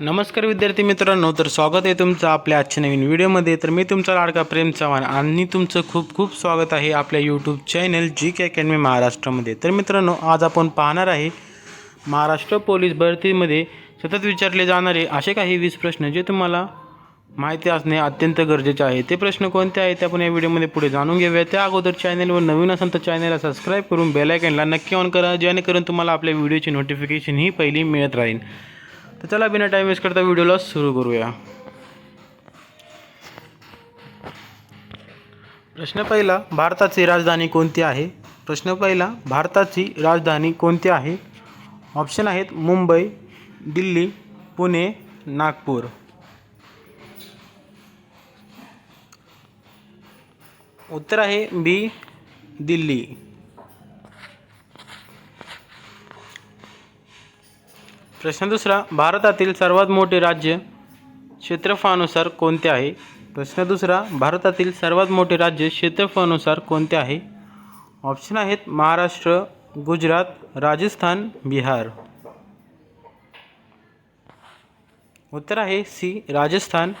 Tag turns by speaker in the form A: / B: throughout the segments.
A: नमस्कार विद्यार्थी मित्रांनो तर स्वागत आहे तुमचं आपल्या आजच्या नवीन व्हिडिओमध्ये. तर मी तुमचा लाडका प्रेम चव्हाण आणि तुमचं खूप खूप स्वागत आहे आपल्या YouTube channel G K academy महाराष्ट्रामध्ये. तर मित्रांनो आज आपण पाहणार आहे महाराष्ट्र पोलीस भरतीमध्ये सतत विचारले जाणारे असे काही वीस प्रश्न जे तुम्हाला माहिती असणे अत्यंत गरजेचे आहे. ते प्रश्न कोणते आहेत ते आपण या व्हिडिओमध्ये पुढे जाणून घेऊया. त्या अगोदर चॅनलवर नवीन असेल तर चॅनलला सबस्क्राईब करून बेलायकनला नक्की ऑन करा जेणेकरून तुम्हाला आपल्या व्हिडिओची नोटिफिकेशन ही पहिली मिळत राहील. तर चला बिना टाईम वेस्ट करता व्हिडिओला सुरू करूया. प्रश्न पहिला भारताची राजधानी कोणती आहे? प्रश्न पहिला भारताची राजधानी कोणती आहे? ऑप्शन आहेत मुंबई दिल्ली पुणे नागपूर. उत्तर आहे बी दिल्ली. प्रश्न दुसरा भारतातील सर्वात मोठे राज्य क्षेत्रफळानुसार कोणते आहे? प्रश्न दुसरा भारतातील सर्वात मोठे राज्य क्षेत्रफळानुसार कोणते आहे? ऑप्शन आहेत महाराष्ट्र गुजरात राजस्थान बिहार. उत्तर आहे सी राजस्थान.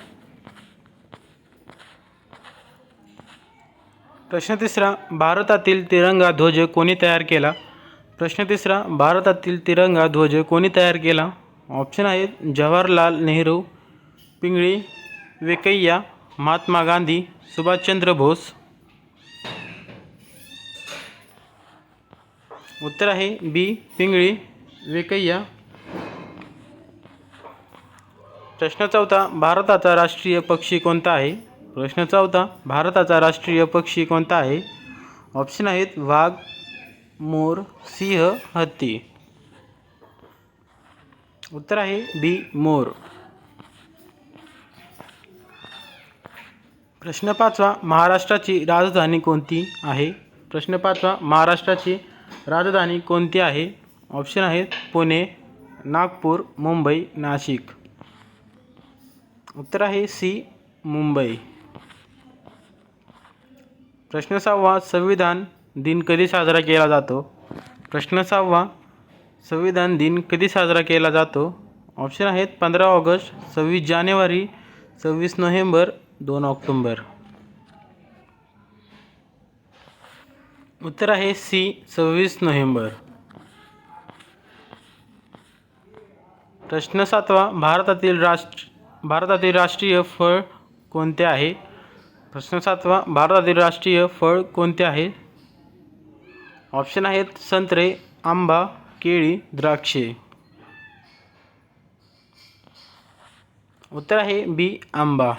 A: प्रश्न तिसरा भारतातील तिरंगा ध्वज कोणी तयार केला? प्रश्न तिसरा भारतातील तिरंगा ध्वज कोणी तयार केला? ऑप्शन आहेत जवाहरलाल नेहरू पिंगळी वेकय्या महात्मा गांधी सुभाषचंद्र बोस. उत्तर आहे बी पिंगळी वेकय्या. प्रश्न चौथा भारताचा राष्ट्रीय पक्षी कोणता आहे? प्रश्न चौथा भारताचा राष्ट्रीय पक्षी कोणता आहे? ऑप्शन आहेत वाघ मोर सिंह हत्ती. उत्तर आहे बी मोर. प्रश्न पाचवा महाराष्ट्राची राजधानी कोणती आहे? प्रश्न पाचवा महाराष्ट्राची राजधानी कोणती आहे? ऑप्शन आहेत पुणे नागपूर मुंबई नाशिक. उत्तर आहे सी मुंबई. प्रश्न सहावा संविधान दिन कधी साजरा केला जातो? प्रश्न सहावा. संविधान दिन कधी साजरा केला जातो? ऑप्शन आहेत पंधरा ऑगस्ट सव्वीस जानेवारी सव्वीस नोव्हेंबर दोन ऑक्टोंबर. उत्तर आहे सी सव्वीस नोव्हेंबर. प्रश्न सातवा. भारतातील राष्ट्र भारतातील राष्ट्रीय फळ कोणते आहे? प्रश्न सातवा. भारतातील राष्ट्रीय फळ कोणते आहे? ऑप्शन आहेत संत्रे आंबा केळी द्राक्षे. उत्तर आहे बी आंबा.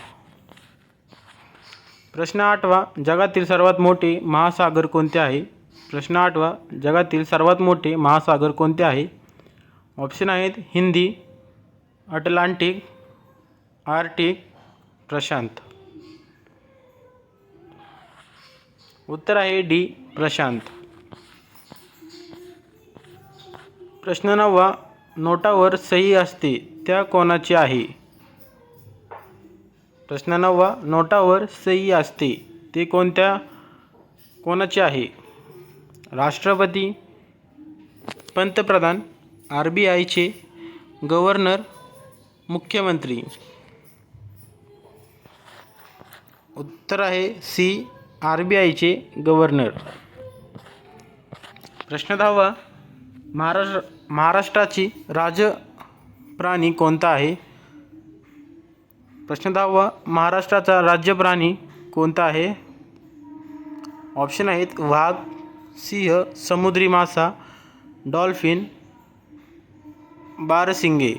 A: प्रश्न आठवा जगातील सर्वात मोठे महासागर कोणते आहे? प्रश्न आठवा जगातील सर्वात मोठे महासागर कोणते आहे? ऑप्शन आहेत हिंदी अटलांटिक आर्टिक प्रशांत. उत्तर आहे डी प्रशांत. प्रश्न नववा नोटावर सही असते त्या कोणाची आहे? प्रश्न नववा नोटावर सही असते ते कोणत्या कोणाचे आहे? राष्ट्रपती पंतप्रधान आर बी आयचे गव्हर्नर मुख्यमंत्री. उत्तर आहे सी आर बी आयचे गव्हर्नर. प्रश्न दहावा महाराष्ट्र महाराष्ट्राची राज प्राणी कोणता आहे? प्रश्न दहावा महाराष्ट्राचा राज्य प्राणी कोणता आहे? ऑप्शन आहेत वाघ सिंह समुद्री मासा डॉल्फिन बारसिंगे.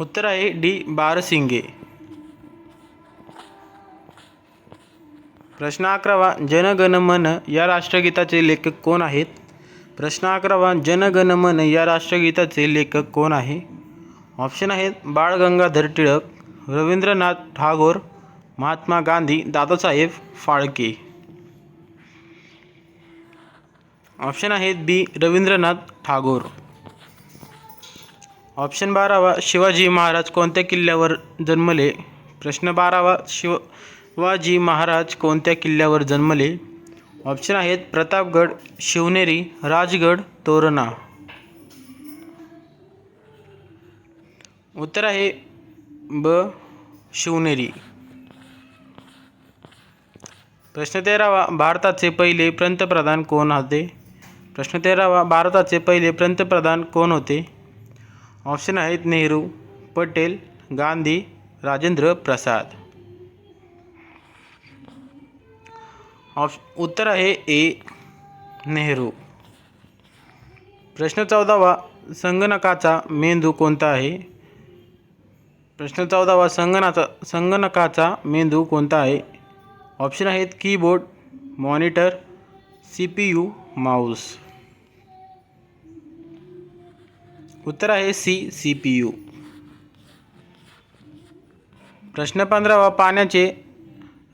A: उत्तर आहे डी बारसिंगे. प्रश्न अकरावा जनगण मन या राष्ट्रगीताचे लेखक कोण आहेत? प्रश्न अकरावा जनगण मन या राष्ट्रगीताचे लेखक कोण आहे? ऑप्शन आहेत बाळ गंगाधर टिळक रवींद्रनाथ टागोर महात्मा गांधी दादासाहेब फाळके. ऑप्शन आहेत बी रवींद्रनाथ टागोर ऑप्शन बारावा शिवाजी महाराज कोणत्या किल्ल्यावर जन्मले? प्रश्न बारावा शिव शिवाजी महाराज कोणत्या किल्ल्यावर जन्मले? ऑप्शन आहेत प्रतापगड शिवनेरी राजगड तोरणा. उत्तर आहे ब शिवनेरी. प्रश्न तेरावा भारताचे पहिले पंतप्रधान कोण होते? प्रश्न तेरावा भारताचे पहिले पंतप्रधान कोण होते? ऑप्शन आहेत नेहरू पटेल गांधी राजेंद्र प्रसाद. ऑप्श उत्तर आहे ए नेहरू. प्रश्न चौदावा संगणकाचा मेंदू कोणता आहे? प्रश्न चौदावा संगणाचा संगणकाचा मेंदू कोणता आहे? ऑप्शन आहेत keyboard monitor C P U mouse. उत्तर आहे सी सी पी यू प्रश्न पंधरावा पाण्याचे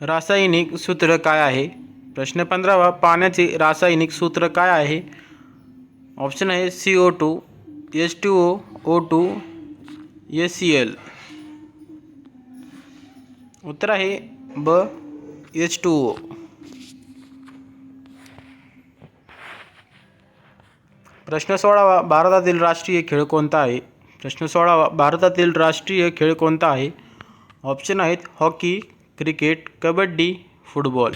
A: रासायनिक सूत्र काय आहे? प्रश्न पंधरावा पाण्याचे रासायनिक सूत्र काय आहे? ऑप्शन आहे C O two H two O O two S C L उत्तर आहे ब एच टू ओ प्रश्न सोळावा भारतातील राष्ट्रीय खेळ कोणता आहे? प्रश्न सोळावा भारतातील राष्ट्रीय खेळ कोणता आहे? ऑप्शन आहेत हॉकी क्रिकेट कबड्डी फुटबॉल.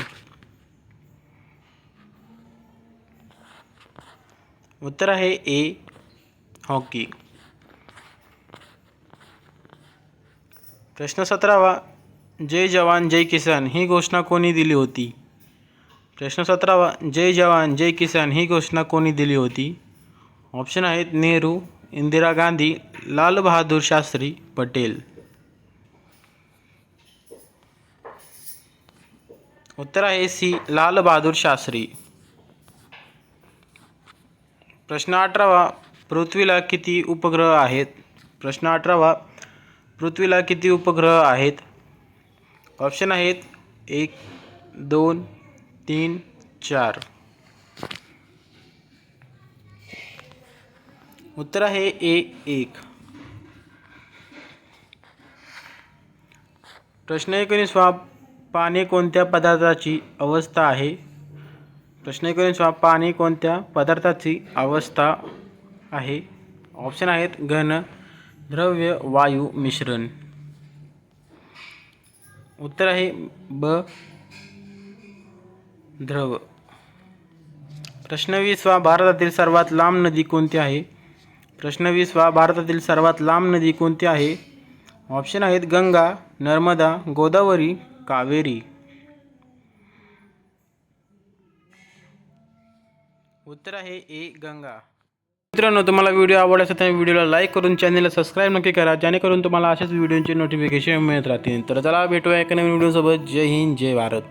A: उत्तर आहे ए हॉकी. प्रश्न सतरावा जय जवान जय किसान ही घोषणा कोणी दिली होती? प्रश्न सतरावा जय जवान जय किसान ही घोषणा कोणी दिली होती? ऑप्शन आहेत नेहरू इंदिरा गांधी लाल बहादूर शास्त्री पटेल. उत्तर आहे सी लाल बहादूर शास्त्री. प्रश्न अठरावा पृथ्वीला किती उपग्रह आहेत? प्रश्न अठरावा पृथ्वीला किती उपग्रह आहेत? ऑप्शन आहेत एक दोन तीन चार. उत्तर आहे ए एक. प्रश्न एकोणीसवा पाणी कोणत्या पदार्थाची अवस्था आहे? प्रश्न एकोणीसवा पाणी कोणत्या पदार्थाची अवस्था आहे? ऑप्शन आहेत घन द्रव्य वायू मिश्रण. उत्तर आहे ब द्रव. प्रश्न वीसवा भारतातील सर्वात लांब नदी कोणती आहे? प्रश्न वीसवा भारतातील सर्वात लांब नदी कोणती आहे? ऑप्शन आहेत गंगा नर्मदा गोदावरी कावेरी. उत्तर आहे ए गंगा. मित्रांनो तुम्हाला व्हिडिओ आवडला असेल तर व्हिडिओला लाईक करून चॅनलला सबस्क्राईब नक्की करा. जेणेकरून तुम्हाला अशाच व्हिडिओचे नोटिफिकेशन मिळत राहतील. तर चला भेटूया एका नवीन व्हिडिओसोबत जय हिंद जय भारत.